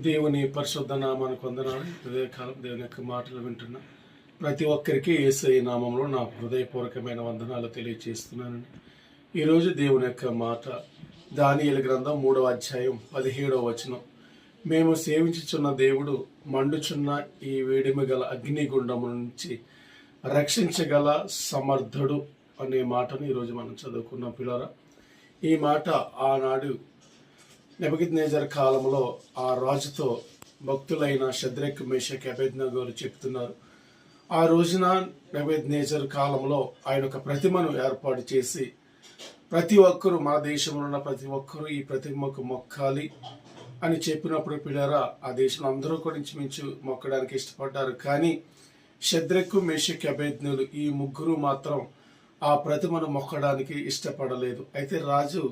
దేవుని పరిశుద్ధ నామానికి వందనాలు. హృదయకాలం దేవుని యొక్క మాటలు వింటున్నా ప్రతి ఒక్కరికి ఏసఐ నామంలో నా హృదయపూర్వకమైన వందనాలు తెలియజేస్తున్నానండి ఈరోజు దేవుని యొక్క మాట దానియల గ్రంథం మూడవ అధ్యాయం పదిహేడవ వచనం. మేము సేవించుచున్న దేవుడు మండుచున్న ఈ వేడిమి గల అగ్నిగుండము నుంచి రక్షించగల సమర్థుడు అనే మాటను ఈరోజు మనం చదువుకున్నాం. పిల్లరా ఈ మాట ఆనాడు నెబగిద్నేజర్ కాలంలో ఆ రాజుతో భక్తులైన షద్రెక్ మేషక్ అభేద్నగోలు చెప్తున్నారు ఆ రోజున నెబద్నేజర్ కాలంలో ఆయన ఒక ప్రతిమను ఏర్పాటు చేసి ప్రతి ఒక్కరూ మన దేశంలో ఉన్న ప్రతి ఒక్కరూ ఈ ప్రతిమకు మొక్కాలి అని చెప్పినప్పుడు పిల్లరా ఆ దేశంలో అందరూ కూడా ఇంచుమించు మొక్కడానికి ఇష్టపడ్డారు. కానీ షద్రెక్కు మేషక్ అభేజ్ఞులు ఈ ముగ్గురు మాత్రం ఆ ప్రతిమను మొక్కడానికి ఇష్టపడలేదు. అయితే రాజు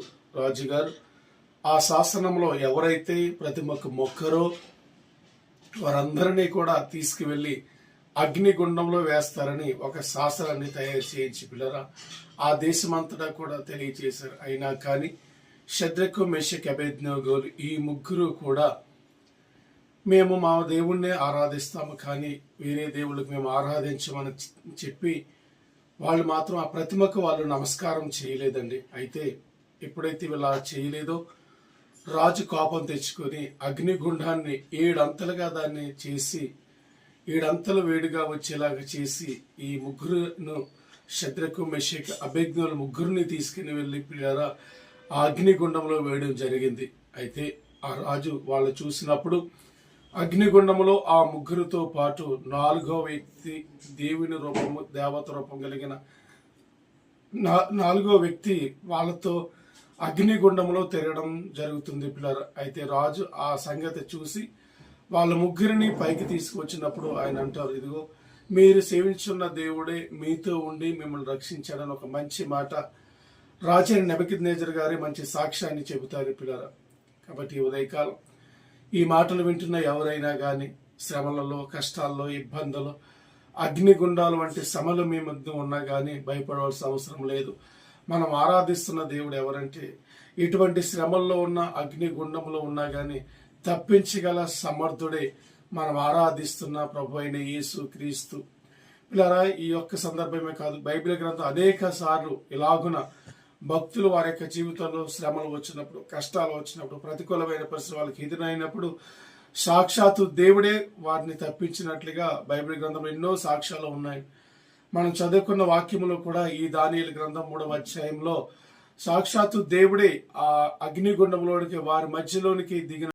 రాజుగారు ఆ శాసనంలో ఎవరైతే ప్రతిమకు మొక్కరో వారందరినీ కూడా తీసుకువెళ్ళి అగ్నిగుండంలో వేస్తారని ఒక శాసనాన్ని తయారు చేయించి పిల్లరా ఆ దేశమంతటా కూడా తెలియజేశారు అయినా కానీ శద్రకు మెషక్ అభేజ్ఞోగోలు ఈ ముగ్గురు కూడా మేము మా దేవుణ్ణి ఆరాధిస్తాము కానీ వేరే దేవుళ్ళకి మేము ఆరాధించమని చెప్పి వాళ్ళు మాత్రం ఆ ప్రతిమకు వాళ్ళు నమస్కారం చేయలేదండి. అయితే ఎప్పుడైతే వీళ్ళు చేయలేదో రాజు కోపం తెచ్చుకొని అగ్నిగుండాన్ని ఏడంతలుగా దాన్ని చేసి ఏడంతలు వేడిగా వచ్చేలాగా చేసి ఈ ముగ్గురును శత్రకు మెషక్ అభిజ్ఞులు ముగ్గురిని తీసుకుని వెళ్ళి పిల్లరా ఆ అగ్నిగుండంలో వేయడం జరిగింది. అయితే ఆ రాజు వాళ్ళు చూసినప్పుడు అగ్నిగుండంలో ఆ ముగ్గురితో పాటు నాలుగో వ్యక్తి దేవుని రూపము దేవత రూపం కలిగిన నా- నాలుగో వ్యక్తి వాళ్ళతో అగ్నిగుండంలో తిరగడం జరుగుతుంది పిల్లర్. అయితే రాజు ఆ సంగతి చూసి వాళ్ళ ముగ్గురిని పైకి తీసుకువచ్చినప్పుడు ఆయన అంటారు ఇదిగో మీరు సేవించున్న దేవుడే మీతో ఉండి మిమ్మల్ని రక్షించాడని ఒక మంచి మాట రాజైన నెబకిద్నేజర్ గారి మంచి సాక్ష్యాన్ని చెబుతారు పిల్లర. కాబట్టి ఉదయకాలం ఈ మాటలు వింటున్న ఎవరైనా కానీ శ్రమలలో కష్టాల్లో ఇబ్బందులు అగ్నిగుండాలు వంటి సమలు మీ మధ్య ఉన్నా కానీ భయపడవలసిన అవసరం లేదు. మనం ఆరాధిస్తున్న దేవుడు ఎవరంటే ఇటువంటి శ్రమల్లో ఉన్న అగ్నిగుండంలో ఉన్నా కానీ తప్పించగల సమర్థుడే మనం ఆరాధిస్తున్న ప్రభు అయిన యేసు క్రీస్తు. పిల్లరా ఈ యొక్క సందర్భమే కాదు బైబిల్ గ్రంథం అనేక సార్లు ఇలాగున భక్తులు వారి యొక్క జీవితంలో శ్రమలు వచ్చినప్పుడు కష్టాలు వచ్చినప్పుడు ప్రతికూలమైన పరిస్థితి వాళ్ళకి ఎదురైనప్పుడు సాక్షాత్తు దేవుడే వారిని తప్పించినట్లుగా బైబిల్ గ్రంథంలో ఎన్నో సాక్ష్యాలు ఉన్నాయి. మనం చదువుకున్న వాక్యములో కూడా ఈ దానియలు గ్రంథం మూడవ అధ్యాయంలో సాక్షాత్తు దేవుడే ఆ అగ్నిగుండంలోనికి వారి మధ్యలోనికి దిగిన